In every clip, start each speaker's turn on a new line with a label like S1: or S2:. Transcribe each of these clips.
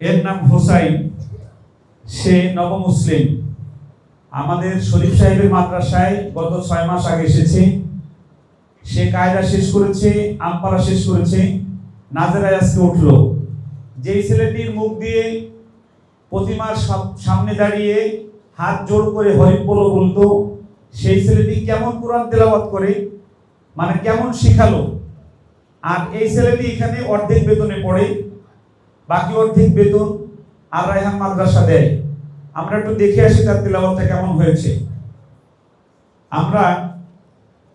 S1: এর নাম হোসাইন। সে নবমুসলিম আমাদের শরীফ সাহেবের মাদ্রাসায় গত ছয় মাস আগে এসেছে। সে কায়দা শেষ করেছে আমপারা শেষ করেছে। নাজেরায় আজকে উঠল। যেই ছেলেটির মুখ দিয়ে প্রতিমার সাম- সামনে দাঁড়িয়ে হাত জোর করে হরিবল বলতো, সেই ছেলেটি কেমন কোরআন তেলাওয়াত করে? মানে কেমন শিখালো? আর এই ছেলেটি এখানে অর্ধেক বেতনে পড়ে। বাকি অর্ধেক বেতন আর রায়হান মাদ্রাসা দেয় আমরা একটু দেখে আসি তার তেলাওয়াতটা কেমন হয়েছে। আমরা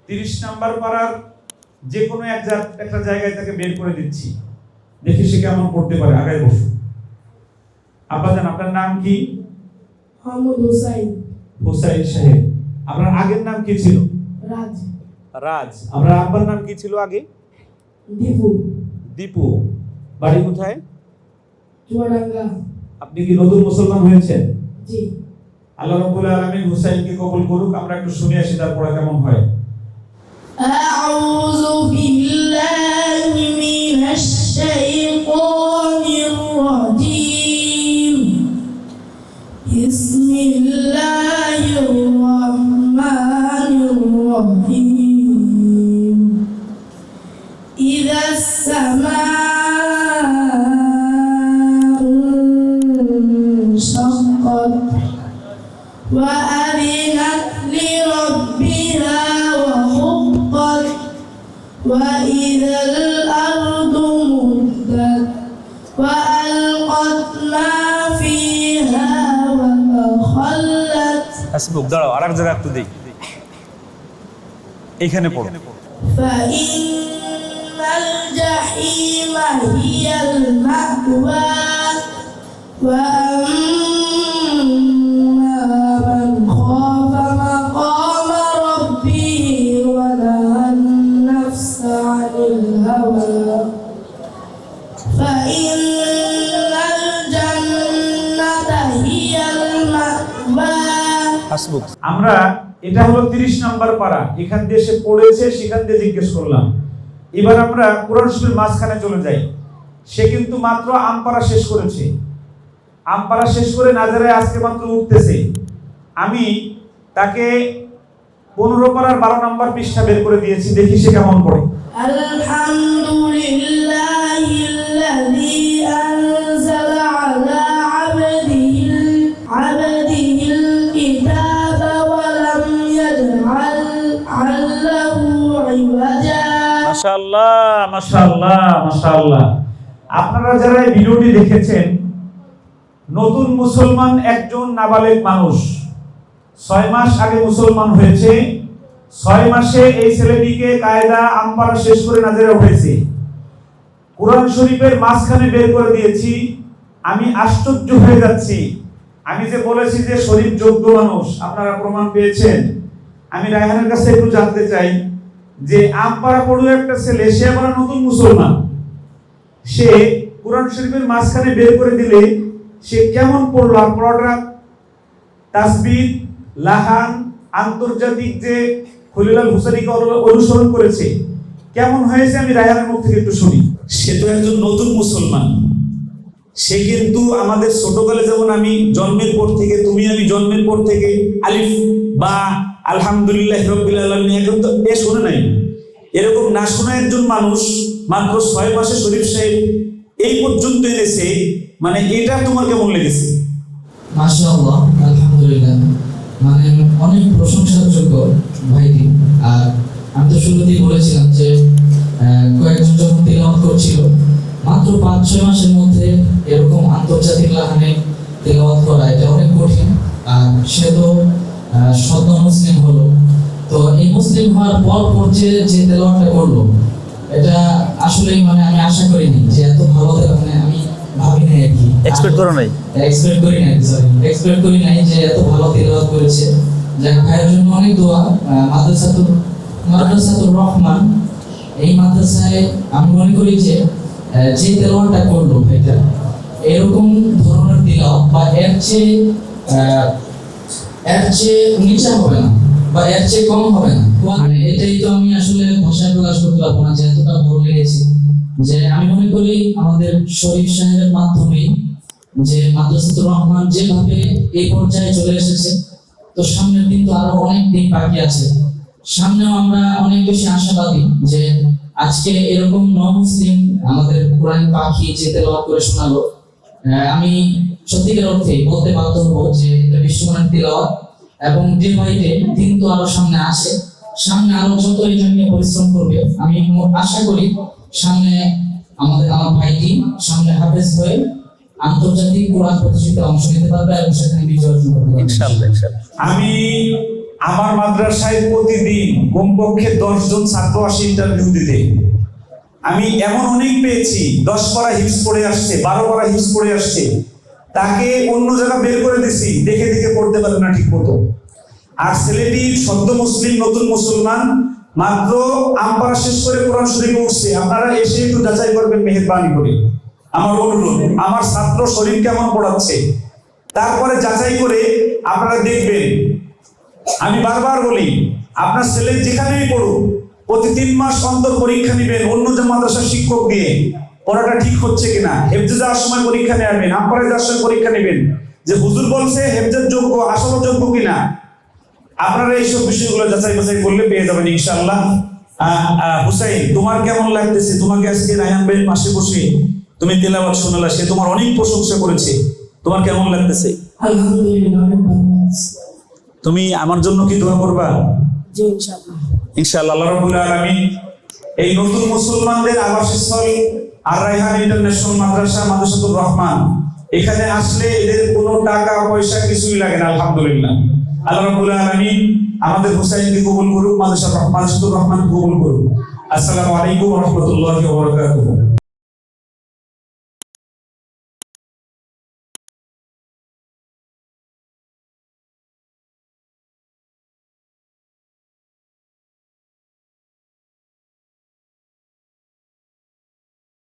S1: তিরিশ নাম্বার পাড়ার যে কোনো এক একটা জায়গায় তাকে বের করে দিচ্ছি। দেখি সে কেমন করতে পারে আগায় বসুন। আব্বাজান আপনার নাম কি?
S2: মোহাম্মদ হুসাইন।
S1: হোসাইন সাহেব। আপনার আগের নাম কি ছিল?
S2: রাজ।
S1: রাজ। আপনার আব্বার নাম কি ছিল আগে?
S2: দীপু।
S1: দীপু। বাড়ি কোথায়?
S2: চুয়াডাঙ্গা।
S1: আপনি কি নতুন মুসলমান হয়েছে
S2: জি।
S1: আল্লাহ রাব্বুল আলামিন হুসাইনকে কবুল করুক আমরা একটু শুনে আসি তার কেমন হয়।
S2: আউযু বিল্লাহি মিনাশ শাইতানির রাজীম বিসমিল্লাহির রহমানির রহিম وإذا الأرض مدت وألقت ما فيها وتخلت
S3: হাসবুক দাঁড়াও আর এক জায়গায় একটু দিই এইখানে পড়ো
S2: فإن الجحيم هي المأوى وأما
S3: হাসবুক
S1: আমরা এটা হলো তিরিশ নাম্বার পাড়া এখান দিয়ে সে পড়েছে সেখান দিয়ে জিজ্ঞেস করলাম। এবার আমরা কোরআন শরীফের মাঝখানে চলে যাই। সে কিন্তু মাত্র আমপাড়া শেষ করেছে। আমপাড়া শেষ করে নাজারায় আজকে মাত্র উঠতেছে। আমি তাকে পনেরো পাড়ার বারো নম্বর পৃষ্ঠা বের করে দিয়েছি দেখি সে কেমন পড়ে।
S2: আলহামদুলিল্লাহ
S1: মাশাআল্লাহ মাশাআল্লাহ। আপনারা যারা এই ভিডিওটি দেখেছেন, নতুন মুসলমান একজন নাবালেক মানুষ। ছয় মাস আগে মুসলমান হয়েছে, ছয় মাসে এই ছেলেটিকে কায়দা আমপারা শেষ করে নাজেরা উঠেছে কোরআন শরীফের মাঝখানে বের করে দিয়েছি, আমি আশ্চর্য হয়ে যাচ্ছি। আমি যে বলেছি যে শরীফ যোগ্য মানুষ, আপনারা প্রমাণ পেয়েছেন। আমি রায়হানের কাছে একটু জানতে চাই যে আমপাড়া পড়ুয়া একটা ছেলে, সে আবার নতুন মুসলমান। সে কোরআন শরীফের মাঝখানে বের করে দিলে সে কেমন পড়ল? আর পড়াটা লাহান, আন্তর্জাতিক যে খলিলাল হুসাইনিকে অনুসরণ করেছে, কেমন হয়েছে আমি রায়হানের মুখ থেকে একটু শুনি। সে তো একজন নতুন মুসলমান। সে কিন্তু আমাদের ছোটকালে যেমন আমি জন্মের পর থেকে, তুমি আমি জন্মের পর থেকে আলিফ, বা আলহামদুলিল্লাহ রব্বিল আলামিন, এখন তো এ শোনে নাই। এরকম না শোনা একজন মানুষ, মাত্র ছয় মাসে শরীফ সাহেব এই পর্যন্ত এনেছে মানে এটা তোমার কেমন লেগেছে?
S4: মাশাআল্লাহ, আলহামদুলিল্লাহ। মানে অনেক প্রশংসার যোগ্য ভাইটি। আর আমি তো শুরুতেই বলেছিলাম যে কয়েকজন যখন তেলাওয়াত করছিল, মাত্র পাঁচ, ছয় মাসের মধ্যে এরকম আন্তর্জাতিক লাহানে তেলাওয়াত করা, এটা অনেক কঠিন। আর সে তো সদ্য মুসলিম হলো। তো এই মুসলিম হওয়ার পর পর যে তেলাওয়াতটা করল এটা আসলেই মানে আমি আশা করিনি যে এত ভালো মানে আমি ভাবি নাই আর কি।
S3: Expect করো নাই?
S4: এক্সপেক্ট করি নাই সরি এক্সপেক্ট করি নাই যে এত ভালো তেলাওয়াত করেছে। যাক ভাইয়ের জন্য অনেক দোয়া আহ, মাদ্রাসাতুর মাদ্রাসাতুর রহমান। এই মাদ্রাসায় আমি মনে করি যে যে তেলাওয়াতটা করল ভাইটা এরকম ধরনের তেলাওয়াত বা এর চেয়ে এর চেয়ে নিচে হবে না বা এর চেয়ে কম হবে না। মানে এটাই তো আমি আসলে ভাষায় প্রকাশ করতে পারব না যে এতটা ভালো লেগেছে যে আমি মনে করি আমাদের শরীফ সাহেবের মাধ্যমে যে মাদ্রাসাতুর রহমান যেভাবে এই পর্যায়ে চলে এসেছে তো সামনের দিন তো আরও অনেক দিন বাকি আছে। সামনেও আমরা অনেক বেশি আশাবাদী যে আজকে এরকম ন মুসলিম আমাদের কোরআন পাখি যে তেলাওয়াত করে শোনালো আমি সত্যিকার অর্থে বলতে বাধ্য হব যে এটা বিশ্বমানের তেলাওয়াত এবং ডে বাই ডে দিন তো আরও সামনে আসে। সামনে আরও যত এটা নিয়ে পরিশ্রম করবে আমি আশা করি সামনে আমাদের আমার ভাইটি সামনে হাফেজ হয়ে আন্তর্জাতিক কোরআন প্রতিযোগিতায় অংশ নিতে পারবে এবং সেখানে বিজয় অর্জন করতে পারবে।
S1: আমি আমার মাদ্রাসায় প্রতিদিন কমপক্ষে দশ জন ছাত্র আসে ইন্টারভিউ দিতে। আমি এমন অনেক পেয়েছি, দশ পারা হিপস পড়ে আসছে, বারো পারা হিপস পড়ে আসছে। তাকে অন্য জায়গা বের করে দিছি, দেখে দেখে পড়তে পারে না ঠিক মতো আর ছেলেটি সদ্য মুসলিম, নতুন মুসলমান, মাত্র আমপারা শেষ করে কোরআন শরীফে উঠছে। আপনারা এসে একটু যাচাই করবেন মেহেরবানি করে। আমার অনুরোধ, আমার ছাত্র শরীর কেমন পড়াচ্ছে? তারপরে যাচাই করে আপনারা দেখবেন। আমি বারবার বলি, আপনার ছেলে যেখানেই পড়ুক প্রতি তিন মাস অন্তর পরীক্ষা নেবেন অন্য যে মাদ্রাসার শিক্ষক দিয়ে পড়াটা ঠিক হচ্ছে কিনা? হেফজে যাওয়ার সময় পরীক্ষা নেবেন আম্পারে যাওয়ার সময় পরীক্ষা নেবেন। যে হুজুর বলছে হেফজের যোগ্য আসল যোগ্য কিনা? আপনারা এইসব বিষয়গুলো যাচাই বাছাই করলে পেয়ে যাবেন ইনশাআল্লাহ। হুসাইন তোমার কেমন লাগতেছে? তোমাকে আজকে রায়হান ভাইয়ের পাশে বসে তুমি তেলাওয়াত শোনালা সে তোমার অনেক প্রশংসা করেছে। তোমার কেমন লাগতেছে? তুমি আমার জন্য কি দোয়া করবা?
S2: জি ইনশাআল্লাহ।
S1: ইনশাআল্লাহ এই নতুন মুসলমানদের আবাসস্থল আর ইন্টারন্যাশনাল মাদ্রাসা মাদ্রাসাতুর রহমান, এখানে আসলে এদের কোনো টাকা পয়সা কিছুই লাগে না, আলহামদুলিল্লাহ। আল্লাহ রাব্বুল আলামিন আমাদের হুসাইনকে কবুল করুক মাদ্রাসা মাদ্রাসাতুর রহমান কবুল করুক। আসসালামু আলাইকুম ওয়া রাহমাতুল্লাহি ওয়া বারাকাতুহু।